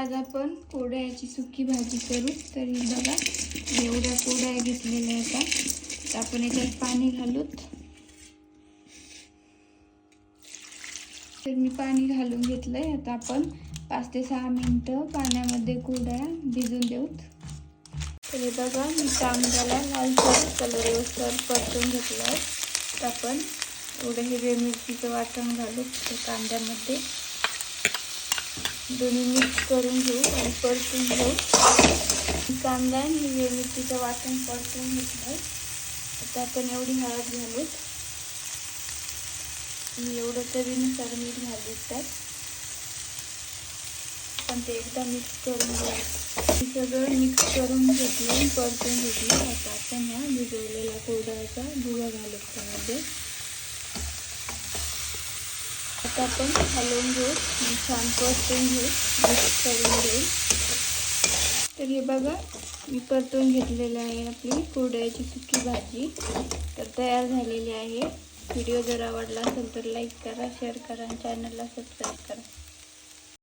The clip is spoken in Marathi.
आज आपण कोड्याची सुकी भाजी करू. तरी बघा एवढ्या कोड्या घेतलेल्या आहेत. आता आपण याच्यात पाणी घालूत. तर मी पाणी घालून घेतलंय. आता आपण पाच ते सहा मिनटं पाण्यामध्ये कोड्या भिजून देऊत. तर बघा मी कांद्याला लालसर कलर परतून घेतला आहे तर आपण एवढं हिरव्या मिरचीचं वाटण घालू त्या कांद्यामध्ये दोन्ही मिक्स करून घेऊ आणि परतून घेऊ. कांदा आणि हिरव्या मिरचीचं वाटण परतून घेतलं आता आपण एवढी हळद घालू आणि एवढं चवीनुसार मीठ घालू त्यात. पण ते एकदा मिक्स करून घेऊ सगळं मिक्स करून घेतलं परतून घेतलं आता आपण ह्या भिजवलेल्या कोरडाचा भुगा घालू त्यामध्ये आता आपण हलवून घेऊ छान परतून घेऊ. मिक्स करून घेऊ. तर हे बघा मी परतून घेतलेलं आहे आपली कुरड्याची सुकी भाजी. तर तयार झालेली आहे. व्हिडिओ जर आवडला असेल तर लाईक करा शेअर करा आणि चॅनलला सबस्क्राईब करा.